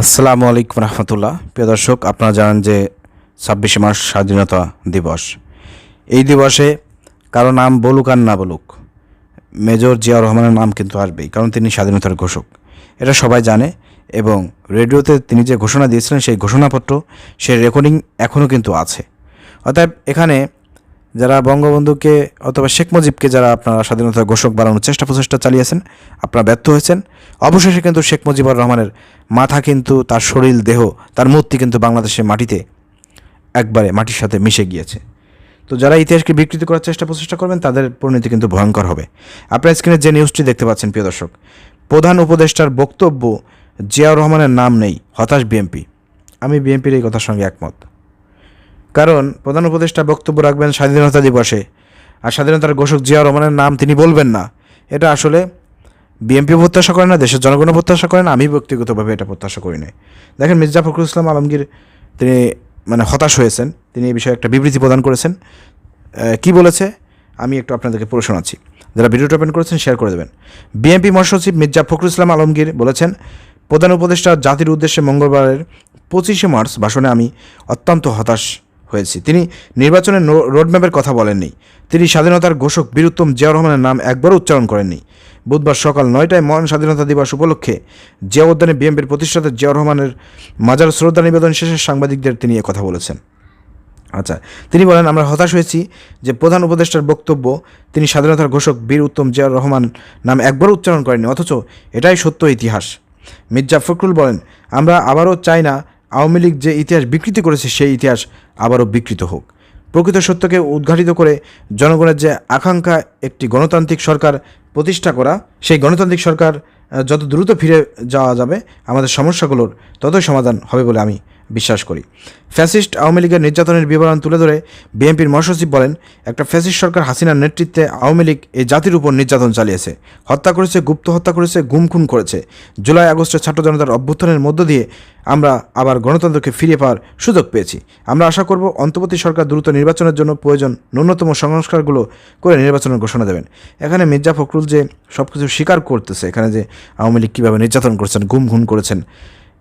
আসসালামু আলাইকুম রহমতুল্লাহ। প্রিয় দর্শক, আপনারা জানেন যে ছাব্বিশে মার্চ স্বাধীনতা দিবস। এই দিবসে কারও নাম বলুক আর না বলুক, মেজর জিয়াউর রহমানের নাম কিন্তু আসবেই, কারণ তিনি স্বাধীনতার ঘোষক। এটা সবাই জানে এবং রেডিওতে তিনি যে ঘোষণা দিয়েছিলেন সেই ঘোষণাপত্র, সেই রেকর্ডিং এখনও কিন্তু আছে। অতএব এখানে যারা বঙ্গবন্ধুকে অথবা শেখ মুজিবকে যারা আপনারা স্বাধীনতার ঘোষক বানানোর চেষ্টা প্রচেষ্টা চালিয়েছেন, আপনারা ব্যর্থ হয়েছেন। অবশেষে কিন্তু শেখ মুজিবুর রহমানের মাথা কিন্তু তার শরীর, দেহ, তার মূর্তি কিন্তু বাংলাদেশের মাটিতে একবারে মাটির সাথে মিশে গিয়েছে। তো যারা ইতিহাসকে বিকৃতি করার চেষ্টা প্রচেষ্টা করবেন, তাদের পরিণতি কিন্তু ভয়ঙ্কর হবে। আপনার স্ক্রিনে যে নিউজটি দেখতে পাচ্ছেন, প্রিয় দর্শক, প্রধান উপদেষ্টার বক্তব্য, জিয়াউর রহমানের নাম নেই, হতাশ বিএনপি। আমি বিএনপির এই কথার সঙ্গে একমত। কারণ প্রধান উপদেষ্টা বক্তব্য রাখবেন স্বাধীনতা দিবসে। আর স্বাধীনতার ঘোষক জিয়া রহমানের নাম তিনি বলবেন না। এটা আসলে বিএনপি প্রত্যাশা করে না, দেশের জনগণও প্রত্যাশা করে না, আমি ব্যক্তিগতভাবে এটা প্রত্যাশা করি না দেখেন মির্জা ফখরুল ইসলাম আলমগীর তিনি মানে হতাশ হয়েছেন। তিনি এই বিষয়ে একটা বিবৃতি প্রদান করেছেন। কি বলেছে? আমি একটু আপনাদেরকে পড়ে শোনাচ্ছি। যারা ভিডিওটা ওপেন করেছেন শেয়ার করে দেবেন। বিএনপি মহাসচিব মির্জা ফখরুল ইসলাম আলমগীর বলেছেন, প্রধান উপদেষ্টা জাতির উদ্দেশ্যে মঙ্গলবারের পঁচিশে মার্চ ভাষণে আমি অত্যন্ত হতাশ। হয়েছি। তিনি নির্বাচনের রোডম্যাপের কথা বলেননি। তিনি স্বাধীনতার ঘোষক বীরুত্তম জিয়াউর রহমানের নাম একবারও উচ্চারণ করেননি। বুধবার সকাল নয়টায় মহান স্বাধীনতা দিবস উপলক্ষে জিয়া উদ্যানে বিএনপির প্রতিষ্ঠাতা জিয়াউর রহমানের মাজার শ্রদ্ধা নিবেদন শেষে সাংবাদিকদের তিনি কথা বলেছেন। আচ্ছা তিনি বলেন, আমরা হতাশ হয়েছি যে প্রধান উপদেষ্টার বক্তব্য তিনি স্বাধীনতার ঘোষক বীর উত্তম জিয়াউর রহমান নাম একবারও উচ্চারণ করেননি, অথচ এটাই সত্য ইতিহাস। মির্জা ফখরুল বলেন, আমরা আবারও চাই না আওয়ামী লীগ যে ইতিহাস বিকৃতি করেছে, সেই ইতিহাস আবারও বিকৃত হোক। প্রকৃত সত্যকে উদ্ঘাটিত করে জনগণের যে আকাঙ্ক্ষা একটি গণতান্ত্রিক সরকার প্রতিষ্ঠা করা, সেই গণতান্ত্রিক সরকার যত দ্রুত ফিরে যাওয়া যাবে, আমাদের সমস্যাগুলোর ততই সমাধান হবে বলে আমি বিশ্বাস করি। ফ্যাসিস্ট আওয়ামী লীগের নির্যাতনের বিবরণ তুলে ধরে বিএনপির মহাসচিব বলেন, একটা ফ্যাসিস্ট সরকার হাসিনার নেতৃত্বে আওয়ামী লীগ এই জাতির উপর নির্যাতন চালিয়েছে। হত্যা করেছে, গুপ্ত হত্যা করেছে গুম খুন করেছে। জুলাই, আগস্টে ছাত্র জনতার অভ্যুত্থানের মধ্য দিয়ে আমরা আবার গণতন্ত্রকে ফিরিয়ে পাওয়ার সুযোগ পেয়েছি। আমরা আশা করব অন্তর্বর্তী সরকার দ্রুত নির্বাচনের জন্য প্রয়োজন ন্যূনতম সংস্কারগুলো করে নির্বাচনের ঘোষণা দেবেন। এখানে মির্জা ফখরুল যে সব কিছু স্বীকার করতেছে, এখানে যে আওয়ামী লীগ কীভাবে নির্যাতন করেছেন গুম খুন করেছেন,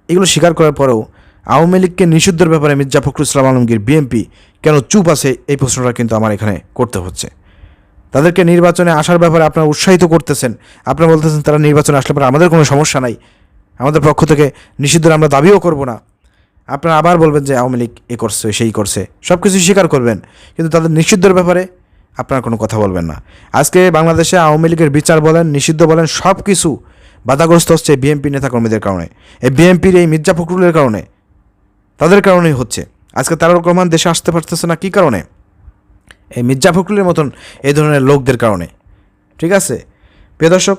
এগুলো স্বীকার করার পরেও আওয়ামী লীগকে নিষিদ্ধের ব্যাপারে মির্জা ফখরুল ইসলাম আলমগীর, বিএনপি, কেন চুপ আছে? এই প্রশ্নটা কিন্তু আমার এখানে করতে হচ্ছে। তাদেরকে নির্বাচনে আসার ব্যাপারে আপনারা উৎসাহিত করতেছেন। আপনারা বলতেছেন তারা নির্বাচনে আসলে পরে আমাদের কোনো সমস্যা নাই। আমাদের পক্ষ থেকে নিষিদ্ধের আমরা দাবিও করব না। আপনারা আবার বলবেন যে আওয়ামী লীগ এ করছে, সেই করছে। সব কিছু স্বীকার করবেন। কিন্তু তাদের নিষিদ্ধের ব্যাপারে আপনারা কোনো কথা বলবেন না। আজকে বাংলাদেশে আওয়ামী লীগের বিচার বলেন, নিষিদ্ধ বলেন সব কিছু বাধাগ্রস্ত হচ্ছে বিএনপি নেতাকর্মীদের কারণে। এই বিএনপির এই মির্জা ফখরুলের কারণে। তাদের কারণেই হচ্ছে। আজকে তারক রহমান দেশে আসতে পারতেছে না, কী কারণে? এই মির্জা ফখরুলের মতন এই ধরনের লোকদের কারণে। ঠিক আছে? প্রিয় দর্শক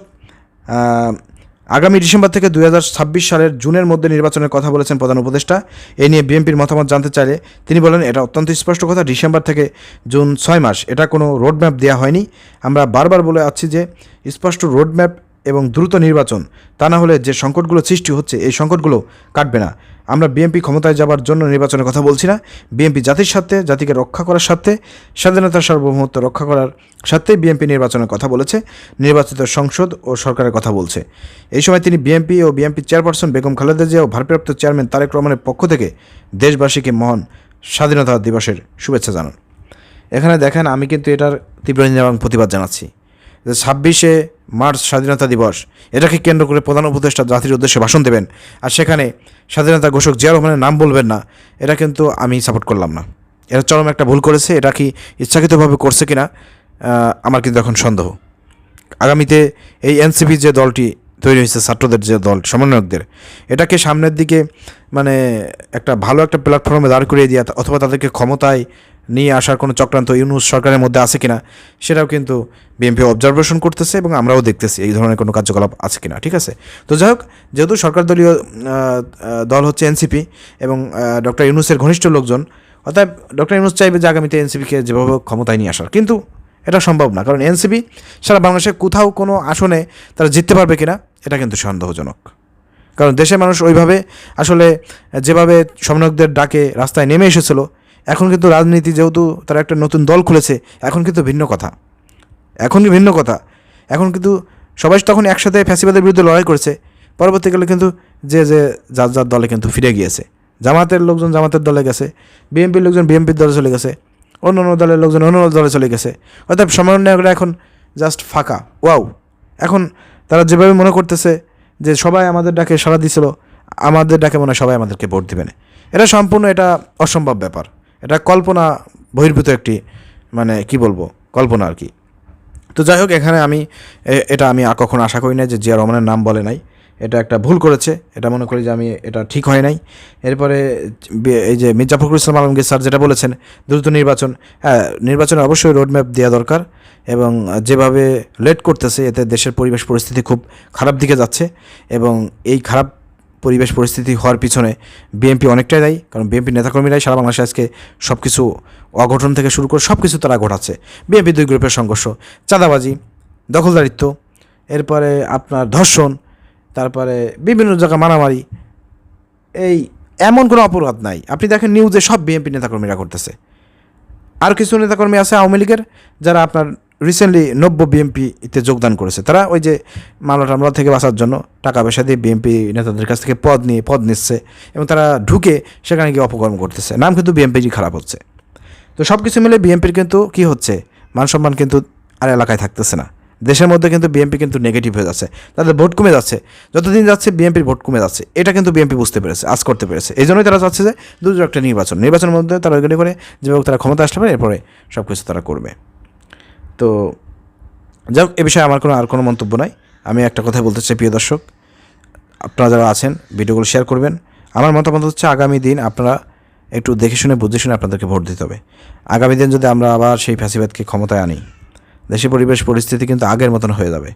আগামী ডিসেম্বর থেকে দু হাজার ছাব্বিশ সালের জুনের মধ্যে নির্বাচনের কথা বলেছেন প্রধান উপদেষ্টা। এ নিয়ে বিএনপির মতামত জানতে চাইলে তিনি বলেন, এটা অত্যন্ত স্পষ্ট কথা, ডিসেম্বর থেকে জুন ছয় মাস। এটা কোনো রোডম্যাপ দেওয়া হয়নি। আমরা বারবার বলে আছি যে, স্পষ্ট রোডম্যাপ এবং দ্রুত নির্বাচন। তা না হলে যে সংকটগুলো সৃষ্টি হচ্ছে, এই সংকটগুলো কাটবে না। আমরা বিএনপি ক্ষমতায় যাবার জন্য নির্বাচনের কথা বলছি না। বিএনপি জাতির স্বার্থে, জাতিকে রক্ষা করার স্বার্থে, স্বাধীনতার সার্বভৌমত্ব রক্ষা করার স্বার্থেই বিএনপি নির্বাচনের কথা বলেছে, নির্বাচিত সংসদ ও সরকারের কথা বলছে। এই সময় তিনি বিএনপি ও বিএনপি চেয়ারপারসন বেগম খালেদা জিয়া ও ভারপ্রাপ্ত চেয়ারম্যান তারেক রহমানের পক্ষ থেকে দেশবাসীকে মহান স্বাধীনতা দিবসের শুভেচ্ছা জানান। এখানে দেখেন, আমি কিন্তু এটার তীব্র নিন্দা এবং প্রতিবাদ জানাচ্ছি। ছাব্বিশে মার্চ স্বাধীনতা দিবস, এটাকে কেন্দ্র করে প্রধান উপদেষ্টা জাতির উদ্দেশ্যে ভাষণ দেবেন। আর সেখানে স্বাধীনতা ঘোষক জিয়া রহমানের নাম বলবেন না, এটা কিন্তু আমি সাপোর্ট করলাম না। এটা চরম একটা ভুল করেছে, এটা কি ইচ্ছাকৃতভাবে করছে কিনা আমার কিন্তু এখন সন্দেহ। আগামীতে এই এনসিপি যে দলটি তৈরি হয়েছে, ছাত্রদের যে দল, সমন্বয়কদের, এটাকে সামনের দিকে মানে একটা ভালো একটা প্ল্যাটফর্মে দাঁড় করিয়ে দিয়ে অথবা তাদেরকে ক্ষমতায় নিয়ে আসার কোনো চক্রান্ত ইউনুস সরকারের মধ্যে আছে কিনা, সেটাও কিন্তু বিএনপি অবজারভেশন করতেছে এবং আমরাও দেখতেছি এই ধরনের কোনো কার্যকলাপ আছে কিনা, ঠিক আছে? তো যাই হোক, যেহেতু সরকার দলীয় দল হচ্ছে এনসিপি এবং ডক্টর ইউনুসের ঘনিষ্ঠ লোকজন অর্থাৎ ডক্টর ইউনুস চাইবে যে আগামীতে এনসিপিকে যেভাবে ক্ষমতায় নিয়ে আসার। কিন্তু এটা সম্ভব না, কারণ এনসিপি সারা বাংলাদেশে কোথাও কোনো আসনে তারা জিততে পারবে কিনা, এটা কিন্তু সন্দেহজনক। কারণ দেশের মানুষ ওইভাবে আসলে যেভাবে সমন্বয়কদের ডাকে রাস্তায় নেমে এসেছিল এখন কিন্তু রাজনীতি যেহেতু তারা একটা নতুন দল খুলেছে, এখন কিন্তু ভিন্ন কথা। এখন ভিন্ন কথা। এখন কিন্তু সবাই তখন একসাথে ফ্যাসিবাদের বিরুদ্ধে লড়াই করেছে। পরবর্তীকালে কিন্তু যে যে যার যার দলে কিন্তু ফিরে গিয়েছে। জামাতের লোকজন জামাতের দলে গেছে, বিএনপির লোকজন বিএনপির দলে চলে গেছে অন্য অন্য দলের লোকজন অন্য দলে চলে গেছে। অর্থাৎ সমন্বয়করা এখন জাস্ট ফাঁকা, ওয়াও। এখন তারা যেভাবে মনে করতেছে যে সবাই আমাদের ডাকে সাড়া দিছিল, আমাদের ডাকে মনে হয় সবাই আমাদেরকে ভোট দিবে না। এটা সম্পূর্ণ এটা অসম্ভব ব্যাপার। এটা কল্পনা বহির্ভূত একটি মানে কি বলব, কল্পনা আর কি। তো যাই হোক, এখানে আমি এটা আমি কখনো আশা করি না যে জিয়া রহমানের নাম বলে নাই। এটা একটা ভুল করেছে, এটা মনে করি যে আমি, এটা ঠিক হয় নাই। এরপরে এই যে মির্জা ফখরুল ইসলাম আলমগীর স্যার যেটা বলেছেন, দ্রুত নির্বাচন হ্যাঁ নির্বাচনে অবশ্যই রোডম্যাপ দেওয়া দরকার এবং যেভাবে লেট করতেছে, এতে দেশের পরিবেশ পরিস্থিতি খুব খারাপ দিকে যাচ্ছে এবং এই খারাপ পরিবেশ পরিস্থিতি হওয়ার পিছনে বিএনপি অনেকটাই দায়ী, কারণ বিএনপি নেতাকর্মীরাই সারা বাংলাদেশে আজকে সব কিছু অঘটন থেকে শুরু করে সব কিছু তারা ঘটাচ্ছে। বিএনপি দুই গ্রুপের সংঘর্ষ, চাঁদাবাজি, দখলদারিত্ব, এরপরে আপনার ধর্ষণ, তারপরে বিভিন্ন জায়গা মারামারি। এই এমন কোনো অপরাধ নাই। আপনি দেখেন নিউজে সব বিএনপি নেতাকর্মীরা করতেছে আর কিছু নেতাকর্মী আছে আওয়ামী লীগের, যারা আপনার রিসেন্টলি নব্য বিএনপিতে যোগদান করেছে। তারা ওই যে মামলা টামলা থেকে বাঁচার জন্য টাকা পয়সা দিয়ে বিএনপি নেতাদের কাছ থেকে পদ নিয়ে, পদ নিচ্ছে এবং তারা ঢুকে সেখানে গিয়ে অপকর্ম করতেছে। নাম কিন্তু বিএনপিরই খারাপ হচ্ছে। তো সব কিছু মিলে বিএনপির কিন্তু কি হচ্ছে? মান সম্মান কিন্তু আর এলাকায় থাকতেছে না। দেশের মধ্যে কিন্তু বিএনপি কিন্তু নেগেটিভ হয়ে যাচ্ছে। তাদের ভোট কমে যাচ্ছে। যতদিন যাচ্ছে বিএনপির ভোট কমে যাচ্ছে। এটা কিন্তু বিএনপি বুঝতে পেরেছে, আজ করতে পেরেছে। এই জন্যই তারা চাচ্ছে যে দ্রুত একটা নির্বাচন। নির্বাচনের মধ্যে তারা ওইগুলি করে, যেভাবে তারা ক্ষমতা আসতে পারে, এরপরে সব কিছু তারা করবে। তো যাই হোক, এ বিষয়ে আমার কোনো আর কোনো মন্তব্য নাই। আমি একটা কথাই বলতে চাই, প্রিয় দর্শক। আপনারা যারা আছেন, ভিডিওগুলো শেয়ার করবেন। আমার মতামত হচ্ছে, আগামী দিন আপনারা একটু দেখে শুনে, বুঝে শুনে আপনাদেরকে ভোট দিতে হবে। আগামী দিন যদি আমরা আবার সেই ফ্যাসিবাদকে ক্ষমতায় আনি দেশের পরিবেশ পরিস্থিতি কিন্তু আগের মতন হয়ে যাবে।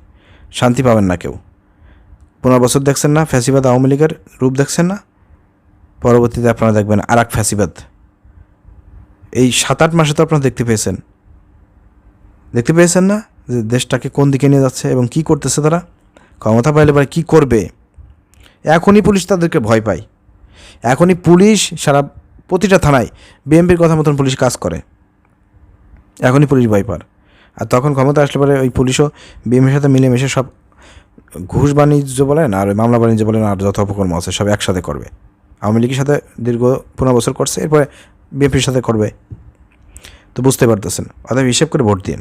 শান্তি পাবেন না কেউ। পনেরো বছর দেখছেন না, ফ্যাসিবাদ আওয়ামী লীগের রূপ দেখছেন না? পরবর্তীতে আপনারা দেখবেন আর এক ফ্যাসিবাদ। এই সাত আট মাসে তো আপনারা দেখতে পেয়েছেন। দেখতে পেয়েছেন না যে দেশটাকে কোন দিকে নিয়ে যাচ্ছে এবং কি করতেছে তারা? ক্ষমতা পাইলে পরে কী করবে? এখনই পুলিশ তাদেরকে ভয় পায়। এখনই পুলিশ সারা প্রতিটা থানায় বিএমপির কথা মতন পুলিশ কাজ করে। এখনই পুলিশ ভয় পার আর তখন ক্ষমতা আসলে পরে ওই পুলিশও বিএমপির সাথে মিলেমিশে সব ঘুষ বাণিজ্য বলেন আর মামলা বাণিজ্য বলেন আর যত অপকর্ম আছে সব একসাথে করবে। আওয়ামী লীগের সাথে দীর্ঘ পনেরো বছর করছে, এরপরে বিএনপির সাথে করবে। তো বুঝতে পারতেছেন। অতএব হিসেব করে ভোট দিন।